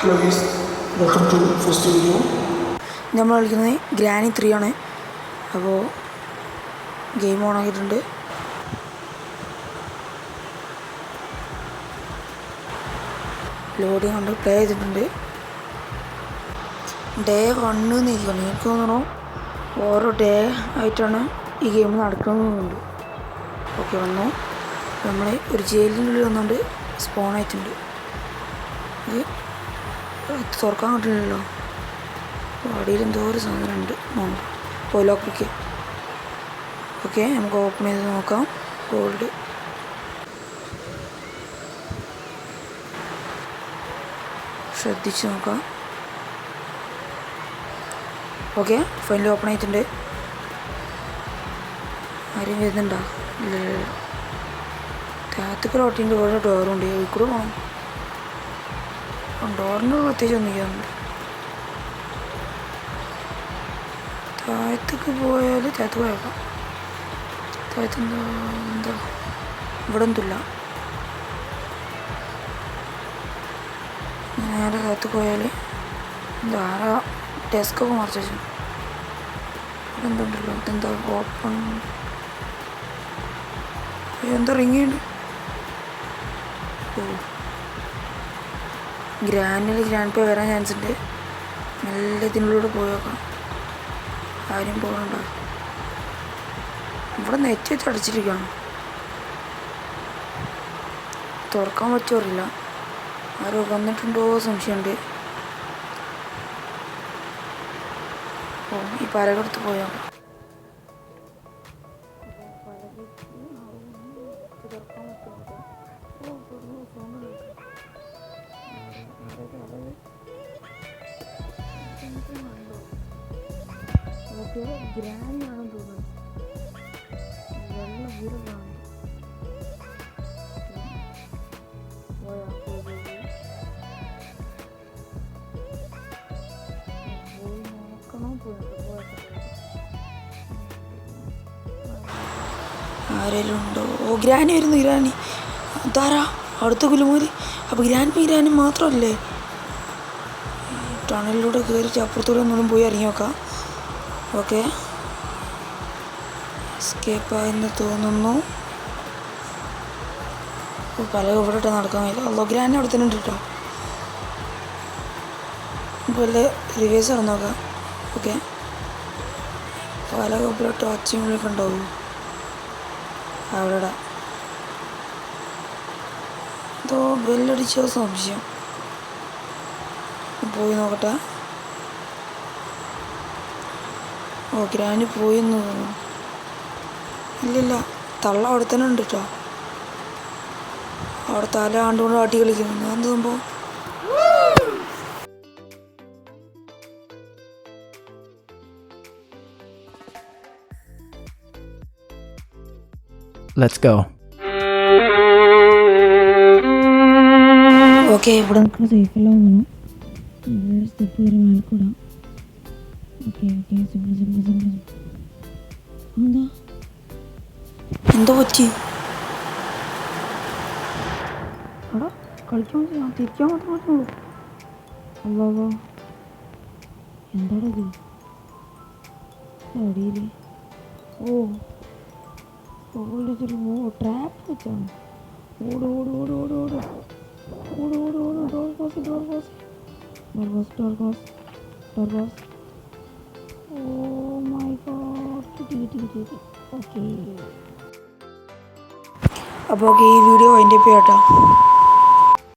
Hello guys welcome to first video നമ്മൾ കളിക്കുന്നത് granny three ആണ്. അപ്പോൾ ഗെയിം ഓൺ ആക്കിയിട്ടുണ്ട് ലോഡിങ് ഉണ്ട് പ്ലേ ചെയ്തിട്ടുണ്ട്. ഡേ വണ്ണ് നീക്കണം എനിക്ക് തോന്നുന്നു ഓരോ ഡേ ആയിട്ടാണ് ഈ ഗെയിം നടക്കുന്നത്. ഓക്കെ വന്നു. നമ്മൾ ഒരു ജയിലിനുള്ളിൽ വന്നുകൊണ്ട് സ്പോൺ ആയിട്ടുണ്ട്. തുറക്കാൻ കിട്ടില്ലല്ലോ അടിയിൽ എന്തോ ഒരു സാധനം ഉണ്ട് പോലോക്കൊക്കെ ഓക്കെ നമുക്ക് ഓപ്പൺ ചെയ്ത് നോക്കാം. ഗോൾഡ് ശ്രദ്ധിച്ച് നോക്കാം. ഓക്കെ ഫൈനൽ ഓപ്പൺ ആയിട്ടുണ്ട്. ആരും വരുന്നുണ്ടോ? ഇല്ല ഇല്ല ഇല്ല. താഴത്തേക്ക് ഓട്ടിന്റെ ഓരോ ഡോറുണ്ട് കൂടെ പോകണം ഡോറിന് പ്രത്യേകിച്ച് ഒന്നും ചെയ്യാറുണ്ട് താഴത്തേക്ക് പോയാൽ താഴത്ത് പോയേക്കാം താഴത്ത് എന്താ എന്താ? ഇവിടെ ഒന്നുമില്ല നേരെ താഴത്ത് പോയാൽ എന്താ ആരാ ഡെസ്കൊക്കെ മറിച്ച് വെച്ചു എന്തുണ്ടല്ലോ ഇതെന്താ ഓപ്പൺ? എന്താ റിങ്ങിയുണ്ട് ഓ. ഗ്രാൻഡിൽ ഗ്രാൻഡ് പേ വരാൻ ചാൻസ് ഉണ്ട്. നല്ല ഇതിനുള്ളിലൂടെ പോയി നോക്കണം ആരും പോകണ്ട. ഇവിടെ നെറ്റ് വെച്ച് അടച്ചിരിക്കുകയാണ്. തുറക്കാൻ പറ്റുമറിയില്ല ആരോ വന്നിട്ടുണ്ടോ സംശയമുണ്ട്. ഓ ഈ പലകടുത്ത് പോയോ മറ്റേ ഗ്രാനിയാണെന്ന് തോന്നുന്നു. ആരെങ്കിലും ഉണ്ടോ ഓ ഗ്രാനി വരുന്നു ഗ്രാനി. അതാരാ? അടുത്ത കുലുമൂലി. അപ്പോൾ ഗ്രാൻഡ് ഗ്രാനി മാത്രമല്ലേ? ടണലിലൂടെ കയറി അപ്പുറത്തൂടെ ഒന്നും പോയി ഇറങ്ങി നോക്കാം ഓക്കെ. എസ്കേപ്പായെന്ന് തോന്നുന്നു. പല ഇവിടെ ഇട്ട് നടക്കാൻ കഴിയില്ല അല്ലോ അവിടെ തന്നെ ഉണ്ട് കേട്ടോ വല്ല റിവേഴ്സ് ഇറങ്ങി നോക്കാം. ഓക്കെ. പല ഇവിടെ ടോച്ചും വിളിയൊക്കെ ഉണ്ടാവും. അവിടെ എന്തോ ബെല്ലടിച്ചോ സംശയം. പോയി നോക്കട്ടെ. ഓ ഗ്രാനി പോയി എന്ന് തോന്നുന്നു. ഇല്ലില്ല തള്ള അവിടെ തന്നെ ഉണ്ട് കേട്ടോ അവിടെ തല ആണ്ടുകൊണ്ട് ആട്ടി കളിക്കുന്നു. ഞാൻ സംഭവം? Let's go. ഓക്കെ ഇവിടെ നിൽക്കുന്ന സേഫല്ല സ്റ്റെപ്പ് കയറി മേൽക്കൂടാ ഓക്കെ എന്താ എന്തോ പറ്റി എടാ കളിക്കാൻ പറ്റില്ല തിരിക്കാൻ മാത്രം പറ്റുള്ളൂ അല്ലോ അല്ലോ എന്താടാ ഇത് അടിയിൽ ഓ ഓടിച്ചിട്ട് ഓ ട്രാപ്പ് വെച്ചാണ് ഓട് ഓട് ഓട് ഓട് ഓട് ഓട് ഓട് ഓട് door close door close door close door close door close oh my god okay അപ്പോൾ ഈ വീഡിയോ അതിന്റെ പേട്ടാ